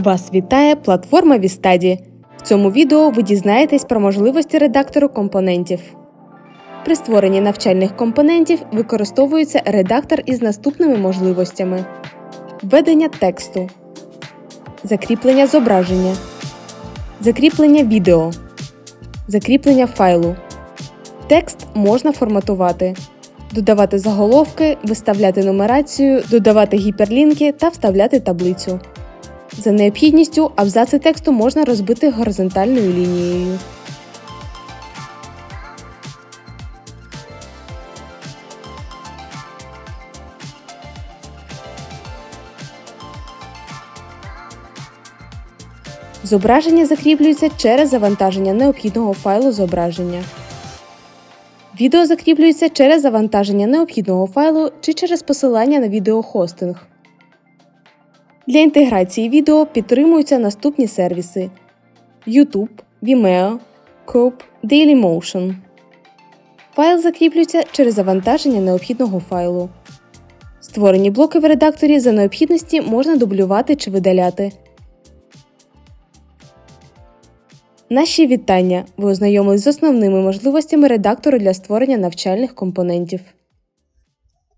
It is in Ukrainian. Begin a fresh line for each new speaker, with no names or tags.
Вас вітає платформа Вістаді. В цьому відео ви дізнаєтесь про можливості редактору компонентів. При створенні навчальних компонентів використовується редактор із наступними можливостями: введення тексту, закріплення зображення, закріплення відео, закріплення файлу. Текст можна форматувати, додавати заголовки, виставляти нумерацію, додавати гіперлінки та вставляти таблицю. За необхідністю абзаци тексту можна розбити горизонтальною лінією. Зображення закріплюється через завантаження необхідного файлу зображення. Відео закріплюється через завантаження необхідного файлу чи через посилання на відеохостинг. Для інтеграції відео підтримуються наступні сервіси: YouTube, Vimeo, Coop, Dailymotion. Файл закріплюється через завантаження необхідного файлу. Створені блоки в редакторі за необхідності можна дублювати чи видаляти. Наші вітання! Ви ознайомились з основними можливостями редактору для створення навчальних компонентів.